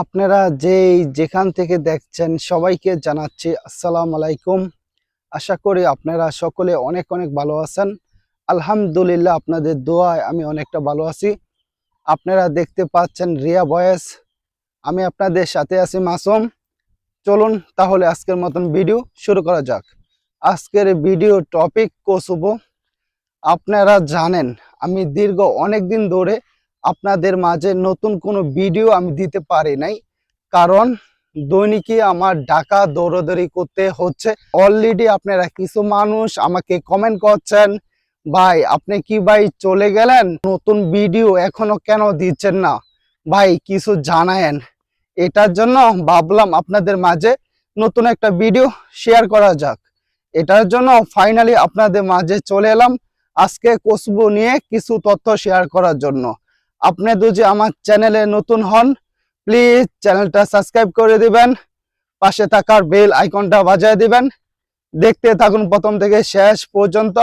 আপনারা যেই যেখান থেকে দেখছেন সবাইকে জানাচ্ছি আসসালাম আলাইকুম। আশা করি আপনারা সকলে অনেক অনেক ভালো আছেন। আলহামদুলিল্লাহ আপনাদের দোয়ায় আমি অনেকটা ভালো আছি। আপনারা দেখতে পাচ্ছেন রিয়া বয়েস। আমি আপনাদের সাথে আছি মাসুম। চলুন তাহলে আজকের মতন ভিডিও শুরু করা যাক। আজকের ভিডিও টপিক কসুবো আপনারা জানেন, আমি দীর্ঘ অনেক দিন ধরে আপনাদের মাঝে নতুন কোনো ভিডিও আমি দিতে পারি নাই। কারণ দৈনিকই আমার ঢাকা দৌড়াদৌড়ি করতে হচ্ছে। অলরেডি আপনারা কিছু মানুষ আমাকে কমেন্ট করছেন, ভাই, আপনি কি ভাই চলে গেলেন? নতুন ভিডিও এখনও কেন দিচ্ছেন না? ভাই, কিছু জানায়েন। এটার জন্য ভাবলাম আপনাদের মাঝে নতুন একটা ভিডিও শেয়ার করা যাক। এটার জন্য ফাইনালি আপনাদের মাঝে চলে এলাম। আজকে কসবু নিয়ে কিছু তথ্য শেয়ার করার জন্য। আপনি যদি আমার চ্যানেলে নতুন হন প্লিজ চ্যানেলটা সাবস্ক্রাইব করে দিবেন, পাশে থাকার বেল আইকনটা বাজায় দিবেন। দেখতে থাকুন প্রথম থেকে শেষ পর্যন্ত।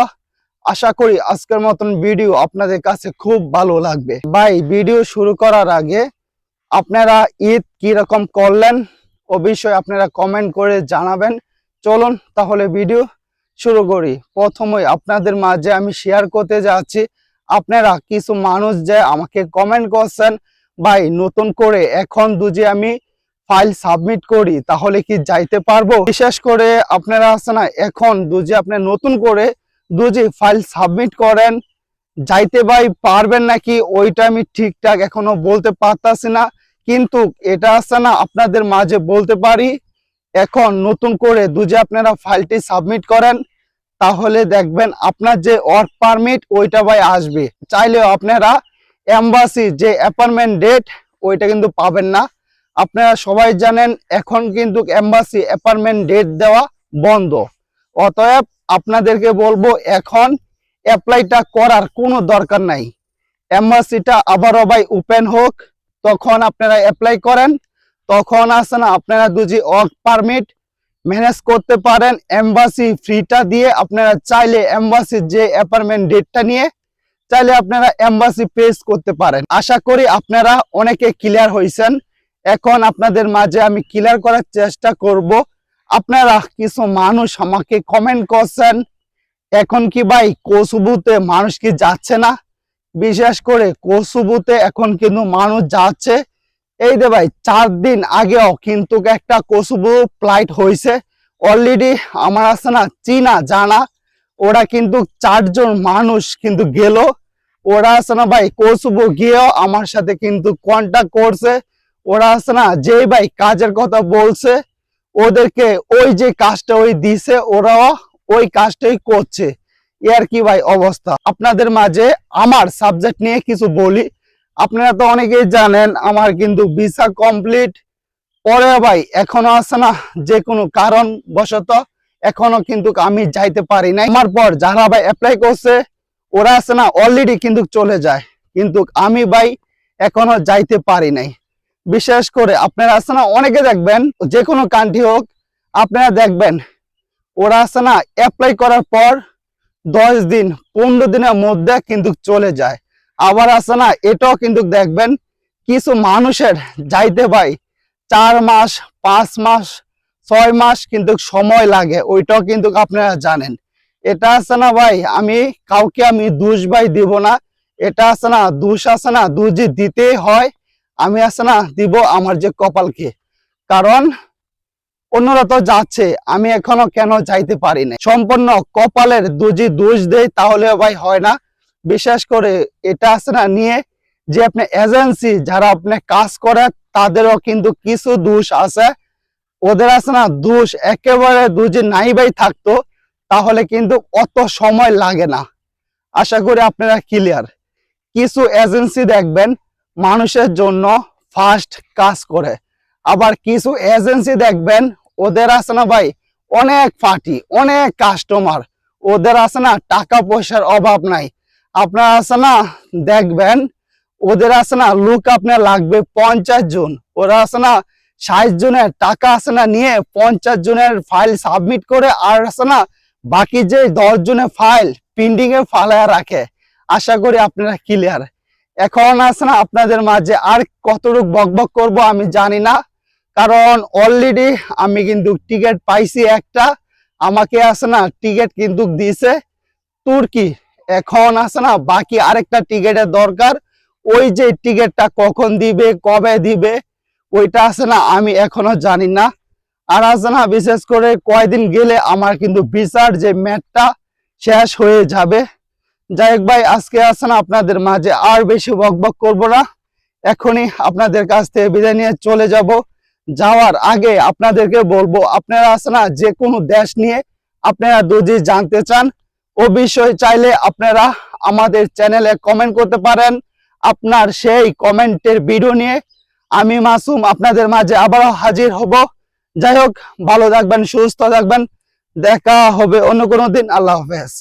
আশা করি আজকের মতন ভিডিও আপনাদের কাছে খুব ভালো লাগবে। ভাই ভিডিও শুরু করার আগে আপনারা ঈদ কি রকম করলেন বিষয়ে আপনারা কমেন্ট করে জানাবেন। চলুন তাহলে ভিডিও শুরু করি। প্রথমে আপনাদের মাঝে আমি শেয়ার করতে যাচ্ছি। আপনারা কিছু মানুষ যে আমাকে কমেন্ট করছেন, ভাই, নতুন করে এখন দুজি আমি ফাইল সাবমিট করি, তাহলে কি যাইতে পারব? বিশেষ করে আপনারা আছে না, এখন দুজি আপনি নতুন করে দুজি ফাইল সাবমিট করেন, যাইতে ভাই পারবেন নাকি ওইটা আমি ঠিকঠাক এখনও বলতে পারতাছি না, কিন্তু এটা আছে না, আপনাদের মাঝে বলতে পারি, এখন নতুন করে দুজি আপনারা ফাইলটি সাবমিট করেন তাহলে দেখবেন আপনার যে ওয়ার্ক পারমিট ওইটা ভাই আসবে। চাইলেও আপনারা এম্বাসি যে অ্যাপয়েন্টমেন্ট ডেট ওইটা কিন্তু পাবেন না। আপনারা সবাই জানেন, এখন কিন্তু এম্বাসি অ্যাপয়েন্টমেন্ট ডেট দেওয়া বন্ধ। অতএব আপনাদেরকে বলব, এখন অ্যাপ্লাইটা করার কোনো দরকার নাই। এম্বাসিটা আবারও ভাই ওপেন হোক, তখন আপনারা অ্যাপ্লাই করেন। তখন আসে না, আপনারা দুজি ওয়ার্ক পারমিট ম্যানেজ করতে পারেন এম্বাসি ফ্রিটা দিয়ে আপনারা চাইলে এম্বাসির যে অ্যাপার্টমেন্ট ডেটটা নিয়ে চাইলে আপনারা এম্বাসি পেস করতে পারেন। আশা করি আপনারা অনেকে ক্লিয়ার হয়েছেন এখন আপনাদের মাঝে আমি ক্লিয়ার করার চেষ্টা করব। আপনারা কিছু মানুষ আমাকে কমেন্ট করছেন। এখন কি ভাই কসুবুতে মানুষ কি যাচ্ছে না? বিশেষ করে কসুবুতে এখন কিন্তু মানুষ যাচ্ছে। এই দে ভাই, চার দিন আগেও কিন্তু একটা কসুবু ফ্লাইট হয়েছে। অলরেডি আমার আছে না, চীনা, জানা। ওরা কিন্তু চারজন মানুষ কিন্তু গেল। ওরা আছে না ভাই, কসুবু গিয়েও আমার সাথে কিন্তু কন্ট্যাক্ট করছে। ওরা আছে না যে ভাই কাজের কথা বলছে, ওদেরকে ওই যে কাজটা ওই দিছে, ওরাও ওই কাজটাই করছে। এর কি ভাই অবস্থা? আপনাদের মাঝে আমার সাবজেক্ট নিয়ে কিছু বলি। আপনারা তো অনেকেই জানেন, আমার কিন্তু ভিসা কমপ্লিট। পরে ভাই, এখনও আছে না যে কোনো কারণ বশত, এখনও কিন্তু আমি যাইতে পারি না আমার পর যারা ভাই অ্যাপ্লাই করছে, ওরা আছে না অলরেডি কিন্তু চলে যায়। কিন্তু আমি ভাই এখনও যাইতে পারি নাই। বিশেষ করে আপনারা আছে না, অনেকে দেখবেন যে কোনো কান্ট্রি হোক, আপনারা দেখবেন, ওরা আছে না অ্যাপ্লাই করার পর দশ দিন, পনেরো দিনের মধ্যে কিন্তু চলে যায়। আবার আছে না, এটাও কিন্তু দেখবেন কিছু মানুষের যাইতে ভাই চার মাস, পাঁচ মাস, ছয় মাস কিন্তু সময় লাগে, ওইটাও কিন্তু আপনারা জানেন। এটা আছে না ভাই, আমি কাউকে আমি দুষ ভাই দিব না, এটা আছে না, দুষ আছে না দুজি দিতেই হয়, আমি আছে না দিব আমার যে কপালকে। কারণ অন্যরা তো যাচ্ছে, আমি এখনও কেন যাইতে পারি না সম্পূর্ণ কপালের দুজি দোষ দেয় তাহলে ভাই হয় না। বিশেষ করে এটা আছে না, নিয়ে যে আপনি এজেন্সি যারা আপনি কাজ করে তাদেরও কিন্তু কিছু দোষ আছে। ওদের আছে না দোষ একেবারে দুজি নাই ভাই থাকতো, তাহলে কিন্তু অত সময় লাগে না। আশা করি আপনারা ক্লিয়ার কিছু এজেন্সি দেখবেন, মানুষের জন্য ফার্স্ট কাজ করে। আবার কিছু এজেন্সি দেখবেন, ওদের আছে না ভাই অনেক পার্টি অনেক কাস্টমার ওদের আছে না টাকা পয়সার অভাব নাই। আপনার আছে না, দেখবেন, ওদের আছে না লুক আপনার লাগবে পঞ্চাশ জন। ওরা আছে না, ষাট জনের টাকা আছে না নিয়ে পঞ্চাশ জনের ফাইল সাবমিট করে আর আছে না, বাকি যে দশ জনের ফাইল পেন্ডিং এ ফালায় রাখে। আশা করি আপনারা ক্লিয়ার এখন আছে না, আপনাদের মাঝে আর কতটুক বকবক করব আমি জানি না। কারণ অলরেডি আমি কিন্তু টিকিট পাইছি একটা, আমাকে আছে না টিকিট কিন্তু দিছে তুর্কি। এখন আছে না, বাকি আরেকটা টিকিটের দরকার। ওই যে টিকিটটা কখন দিবে, কবে দিবে, ওইটা আছে না, আমি এখনও জানি না। আর আছে না, বিশেষ করে কয়দিন গেলে আমার কিন্তু ভিসার যে ম্যাটটা শেষ হয়ে যাবে। যাই হোক ভাই, আজকে আছে না, আপনাদের মাঝে আর বেশি বকবক করব না। এখনই আপনাদের কাছ থেকে বিদায় নিয়ে চলে যাব। যাওয়ার আগে আপনাদেরকে বলব, আপনারা আছে না, যে কোনো দেশ নিয়ে আপনারা যদি জানতে চান ও বিষয় চাইলে আপনারা আমাদের চ্যানেলে কমেন্ট করতে পারেন। আপনার সেই কমেন্টের ভিডিও নিয়ে আমি মাসুম আপনাদের মাঝে আবারও হাজির হব। যাই হোক, ভালো থাকবেন, সুস্থ থাকবেন। দেখা হবে অন্য কোনো দিন। আল্লাহ হাফেজ।